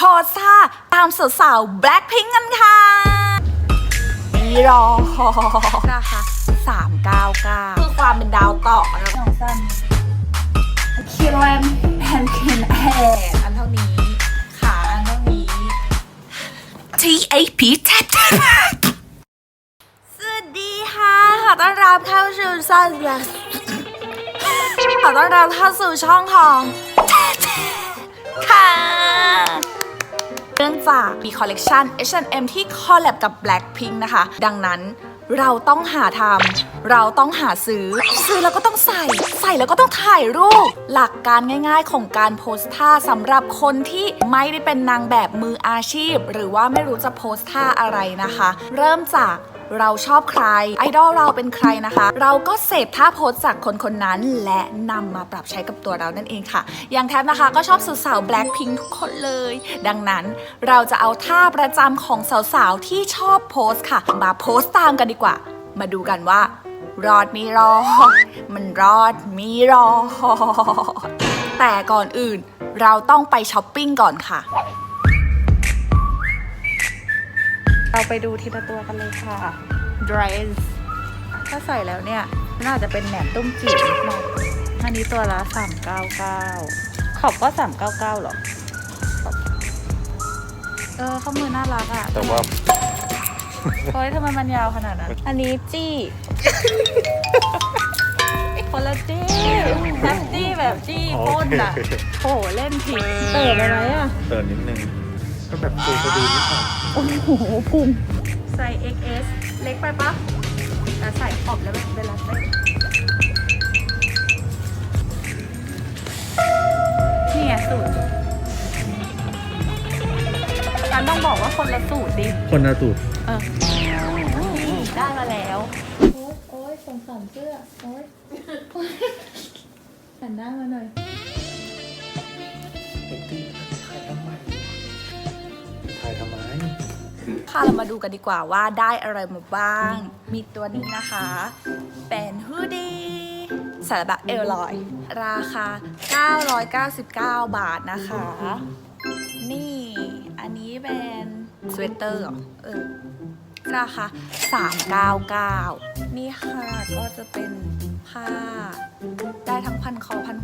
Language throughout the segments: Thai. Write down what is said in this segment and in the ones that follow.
โพสท่าตามสาวๆ Blackpink กันค่ะมีรอราคา399คือความเป็นดาวต่อนะของสั้นคิโลแอมแพนเคนแอร์อันเท่านี้ ขาอันเท่านี้ TAP Tap สวัสดีค่ะ ขอต้อนรับเข้าสู่ซันขอต้อนรับเข้าสู่ช่องของค่ะ เนื่องจากมีคอลเลกชัน H&M ที่คอลแลบกับ Blackpink นะคะ ดังนั้นเราต้องหาทำ เราต้องหาซื้อ ซื้อแล้วก็ต้องใส่ ใส่แล้วก็ต้องถ่ายรูป หลักการง่ายๆของการโพสท่าสำหรับคนที่ไม่ได้เป็นนางแบบมืออาชีพ หรือว่าไม่รู้จะโพสท่าอะไรนะคะ เริ่มจาก เราชอบใคร ไอดอลเราเป็นใครนะคะ เราก็เสพท่าโพสจากคนคนนั้นและนำมาปรับใช้กับตัวเรานั่นเองค่ะ อย่างแทบนะคะก็ชอบสาวๆ Blackpink ทุกคนเลย ดังนั้นเราจะเอาท่าประจำของสาวๆที่ชอบโพสค่ะ มาโพสตามกันดีกว่า มาดูกันว่ารอดมีรอดมันรอดมีรอดแต่ก่อนอื่นเราต้องไปช้อปปิ้งก่อนค่ะ เราไปดูทีละตัวกันเลยค่ะ dress ถ้าใส่แล้วเนี่ยน่าจะเป็นแหนมตุ้มจิ๋วนิดหน่อยอันนี้ตัวละ399ขอบก็399หรอขอบเออข้อมือน่ารักอะแต่ว่าเฮ้ยทำไมมันยาวขนาดนั้น อันนี้จี้คนละจี้นับจี้แบบจี้พ่นอะโอเคโหเล่นผิดเติมไปไหมอะเติมนิดนึง ก็แบบปูกระดูนิดหน่อยโอ้โหพุงใส่ XS เล็กไปปะแต่ใส่ขอบแล้วแบบเป็นลาเต้นี่ไงสูตรฉันต้องบอกว่าคนละสูตรดิ คนละตูดเออนี่ได้มาแล้ว โอ๊ยโอ๊ยสงสารเสื้อ โอ๊ยหันหน้ามาหน่อย ค่ะเรามาดูกันดีกว่าว่าได้อะไรมาบ้าง มีตัวนี้นะคะ เป็นฮูดี้สารบะเอลลอย ราคา 999 บาทนะคะ นี่ อันนี้เป็นสเวตเตอร์เหรอเออราคา 399 นี่ค่ะก็จะเป็น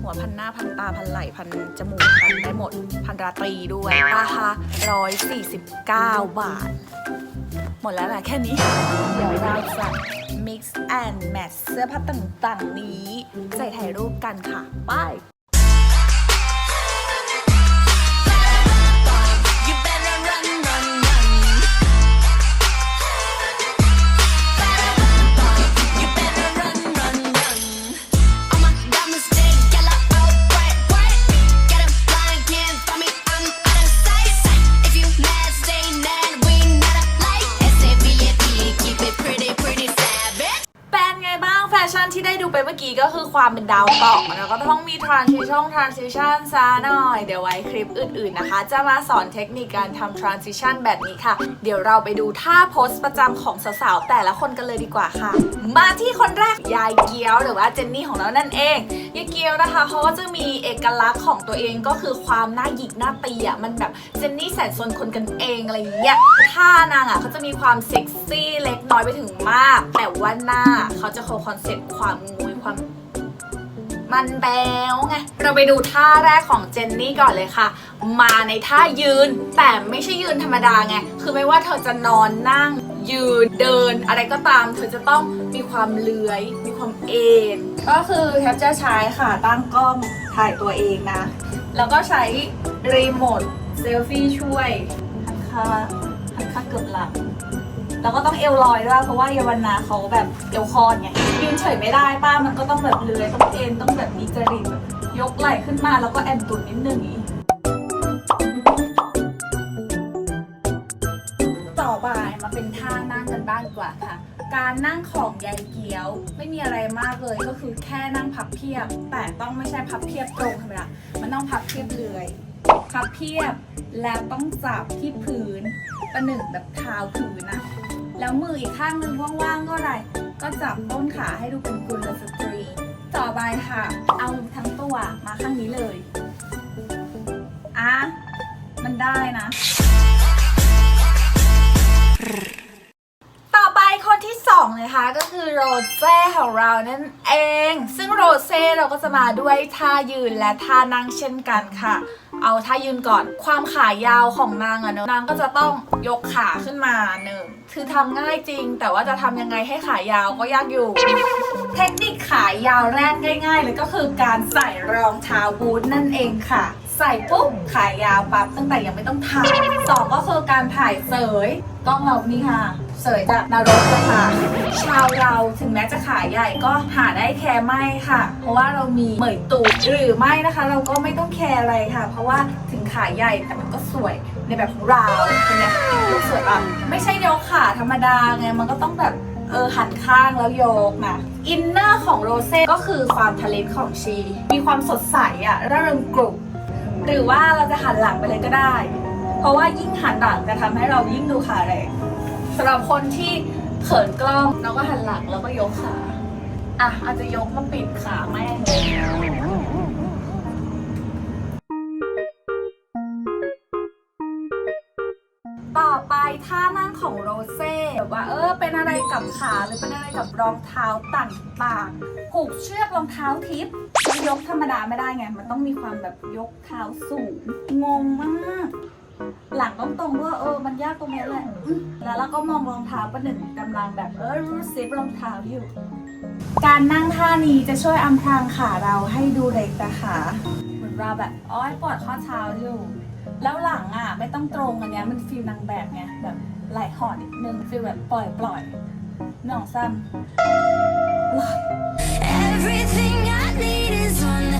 หัวพันหน้าพันตาพันไหล่พันจมูกพันได้หมด พันราตรีด้วยราคา149 บาท หมดแล้วแหละแค่นี้ เดี๋ยวเราจะ mix and match เสื้อผ้าต่างๆนี้ ใส่ถ่ายรูปกันค่ะ ไป ชั่นที่ได้ดูไปเมื่อกี้ก็คือความเป็นดาวตกแล้วก็ต้องมีทรานซิชั่นทรานซิชั่นซะหน่อย เดี๋ยวไว้คลิปอื่นๆนะคะ จะมาสอนเทคนิคการทำทรานซิชั่นแบบนี้ค่ะ เดี๋ยวเราไปดูท่าโพสประจำของสาวๆแต่ละคนกันเลยดีกว่าค่ะ มาที่คนแรกยายเกี้ยวหรือว่าเจนนี่ของเรานั่นเอง ยายเกียวนะคะเขาก็จะมีเอกลักษณ์ของตัวเองก็คือความหน้าหยิกหน้าตีอะมันแบบเจนนี่แสนสนคนกันเองอะไรอย่างเงี้ยท่านางอะเขาจะมีความเซ็กซี่เล็กน้อยไปถึงมาก แต่ว่าหน้าเขาจะโคคอนเซ็ปต์ความงุยความ มันแบวไง เราไปดูท่าแรกของเจนนี่ก่อนเลยค่ะ มาในท่ายืน แต่ไม่ใช่ยืนธรรมดาไง คือไม่ว่าเธอจะนอนนั่ง ยืนเดินอะไรก็ตาม เธอจะต้องมีความเลื้อย มีความเอ็นก็คือแทบจะใช้ค่ะตั้งกล้องถ่ายตัวเองนะ แล้วก็ใช้รีโมทเซลฟี่ช่วยหันค่าหันค่าเกือบหลัง แล้วก็ต้องเอวลอยด้วยเพราะว่าเยาวนาเขาแบบเอวคอนไงยืนเฉยไม่ได้ป้ามันก็ต้องแบบเลื้อยต้องเอ็นต้องแบบมีจริตแบบยกไหล่ขึ้นมาแล้วก็แอนตุนนิดนึงอย่างนี้ต่อไปมาเป็นท่านั่งกันบ้างดีกว่าค่ะ การนั่งของยายเกี้ยว ไม่มีอะไรมากเลยก็คือแค่นั่งพับเพียบ แต่ต้องไม่ใช่พับเพียบตรงธรรมดามันต้องพับเพียบเลื้อย พับเพียบแล้วต้องจับที่พื้นประหนึ่งแบบเท้าพื้นนะ แล้วมืออีกข้างหนึ่งว่างๆก็อะไร ก็จับต้นขาให้ดูเป็นกุลสตรี ต่อไปค่ะ เอาทั้งตัวมาข้างนี้เลย อะ มันได้นะ ที่สองเลยค่ะก็คือโรเซ่ของเรานั่นเอง ซึ่งโรเซ่เราก็จะมาด้วยท่ายืนและท่านั่งเช่นกันค่ะ เอาท่ายืนก่อนความขายาวของนางอะเนอะนางก็จะต้องยกขาขึ้นมาหนึ่งคือทำง่ายจริง แต่ว่าจะทำยังไงให้ขายาวก็ยากอยู่ เทคนิคขายาวแรกง่ายๆเลยก็คือการใส่รองเท้าบูทนั่นเองค่ะใส่ปุ๊บขายาวปั๊บตั้งแต่ยังไม่ต้องถ่ายสองก็คือการถ่ายเสยกล้องเรานี่ค่ะ เสยจากนรกเลยค่ะ ชาวเราถึงแม้จะขาใหญ่ก็หาได้แค่ไม่ค่ะ เพราะว่าเรามีเหมยตูดหรือไม่นะคะ เราก็ไม่ต้องแคร์อะไรค่ะ เพราะว่าถึงขาใหญ่แต่มันก็สวยในแบบของเราเป็นไงลูกสวยปะไม่ใช่ยกขาธรรมดาไงมันก็ต้องแบบเออหันข้างแล้วโยกนะอินเนอร์ของโรเซ่ก็คือความทะเลนของชี มีความสดใสอะร่าเริงกรุบหรือว่าเราจะหันหลังไปเลยก็ได้ เพราะว่ายิ่งหันหลังจะทำให้เรายิ่งดูขาแรง สำหรับคนที่เขินกล้องเราก็หันหลังแล้วก็ยกขาอะอาจจะยกมาปิดขาแม่งเลยต่อไปท่านั่งของโรเซ่แบบว่าเออเป็นอะไรกับขาหรือเป็นอะไรกับรองเท้าต่างๆผูกเชือกรองเท้าทิปแล้วยกธรรมดาไม่ได้ไง มันต้องมีความแบบยกเท้าสูง งงมาก หลังต้องตรงด้วยเออมันยากตรงเนี้ยแหละแล้วเราก็มองรองเท้าประหนึ่งกำลังแบบเออรู้ซิปรองเท้าอยู่ การนั่งท่านี้จะช่วยอำพรางขาเราให้ดูเล็กนะคะเหมือนเราแบบอ้อยปวดข้อเท้าอยู่ แล้วหลังอะไม่ต้องตรงอันเนี้ยมันฟีลนางแบบไงแบบไหลห่อนิดนึงฟีลแบบปล่อยปล่อยหน่องซ้ำ Everything I need is on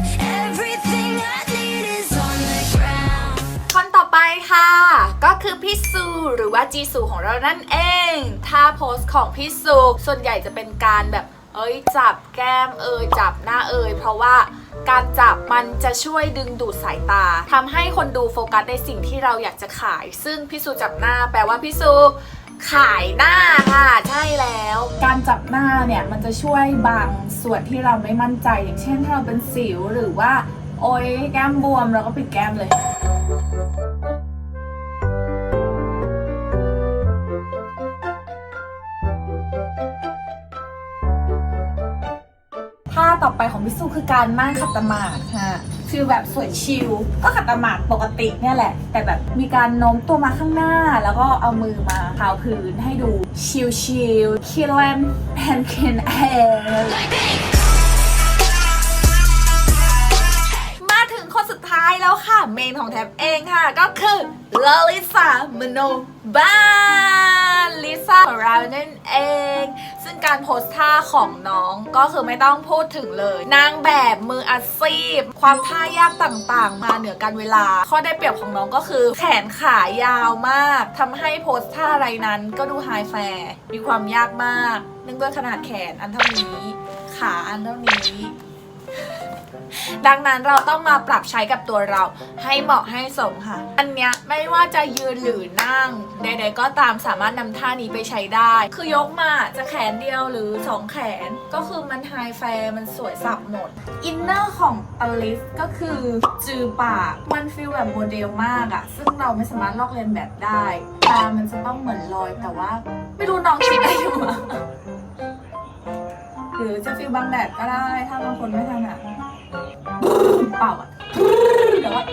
หรือว่าจีซูของเรานั่นเองท่าโพสของพี่ซูส่วนใหญ่จะเป็นการแบบเอ้ยจับแก้มเอยจับหน้าเอยเพราะว่าการจับมันจะช่วยดึงดูดสายตาทำให้คนดูโฟกัสในสิ่งที่เราอยากจะขาย ซึ่งพี่ซูจับหน้าแปลว่าพี่ซูขายหน้าค่ะใช่แล้ว การจับหน้าเนี่ยมันจะช่วยบางส่วนที่เราไม่มั่นใจ อย่างเช่นถ้าเราเป็นสิวหรือว่า โอ๊ยแก้มบวมเราก็ปิดแก้มเลย ท่าต่อไปของพิสูคือการนั่งขัดสมาธิค่ะฟิลแบบสวยชิลก็ขัดสมาธิปกติเนี่ยแหละ แต่แบบมีการโน้มตัวมาข้างหน้า แล้วก็เอามือมาเท้าพื้นให้ดูชิลชิลคิลแลนแพนเคนแอร์มาถึงคนสุดท้ายแล้วค่ะ เมนของแท็บเองค่ะ ก็คือลลิซามโนบา ลิซ่าของเรานั่นเอง ซึ่งการโพสท่าของน้องก็คือไม่ต้องพูดถึงเลย นางแบบมืออาชีพ ความท่ายากต่างๆ มาเหนือการเวลา ข้อได้เปรียบของน้องก็คือแขนขายาวมากทำให้โพสท่าอะไรนั้นก็ดูไฮแฟร์มีความยากมาก เนื่องด้วยขนาดแขนอันเท่านี้ ขาอันเท่านี้ ดังนั้นเราต้องมาปรับใช้กับตัวเราให้เหมาะให้สมค่ะ อันเนี้ยไม่ว่าจะยืนหรือนั่งใดๆก็ตามสามารถนำท่านี้ไปใช้ได้ คือยกมาจะแขนเดียวหรือสองแขนก็คือมันไฮแฟร์มันสวยสับหมด อินเนอร์ของอลิสก็คือจือปาก มันฟีลแบบโมเดลมากอะซึ่งเราไม่สามารถลอกเลียนแบบได้ตามันจะต้องเหมือนลอยแต่ว่า ไม่รู้น้องคิดอะไรอยู่หรือจะฟีลบางแดดก็ได้ถ้าบางคนไม่ถนัด เป่าอะเดี๋ยวว่า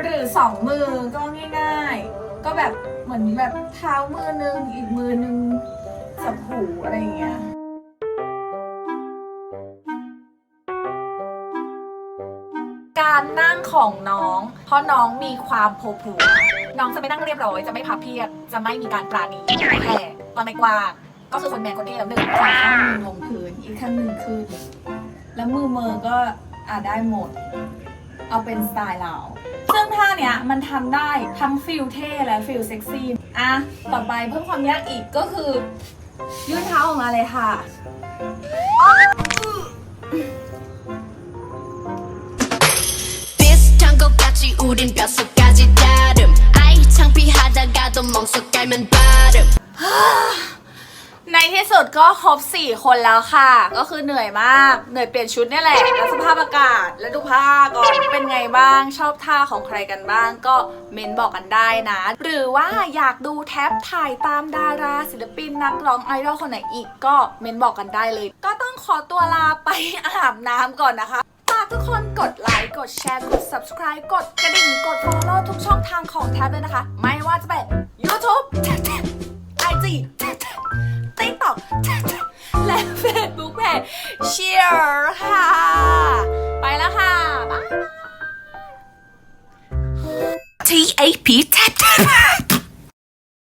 หรือสองมือก็ง่ายๆ ก็แบบเหมือนแบบเท้ามือนึงอีกมือนึงสับหูอะไรอย่างเงี้ยการนั่งของน้อง เพราะน้องมีความโผล่ผัวน้องจะไม่นั่งเรียบร้อย จะไม่พับเพียบ จะไม่มีการปราณีแผ่ตัวไม่กว้างก็คือคนแมนคนเดียวหนึ่งขาข้างหนึ่งลงพื้นอีกข้างหนึ่งคือ แล้วมือเมืองก็อาะได้หมด เอาเป็นสไตล์เรา ซึ่งท่าเนี้ยมันทำได้ทั้งฟิลเท่และฟิลเซ็กซี่อะต่อไปเพิ่มความยากอีกก็คือ ยื่นเท้าออกมาเลยค่ะเปีย ในที่สุดก็ครบ4 คนแล้วค่ะ ก็คือเหนื่อยมาก เหนื่อยเปลี่ยนชุดนี่แหละ แล้วสภาพอากาศ และดูผ้าก่อนเป็นไงบ้าง ชอบท่าของใครกันบ้าง ก็เมนบอกกันได้นะ หรือว่าอยากดูแท็บถ่ายตามดาราศิลปินนักร้องไอดอลคนไหนอีกก็เมนบอกกันได้เลย ก็ต้องขอตัวลาไปอาบน้ำก่อนนะคะฝากทุกคนกดไลค์ กดแชร์ กด subscribe กดกระดิ่ง กด follow ทุกช่องทางของแท็บเลยนะคะ ไม่ว่าจะเป็น YouTube IG Cheer ค่ะ ไปแล้วค่ะบ๊ายบาย T A P Tap Tap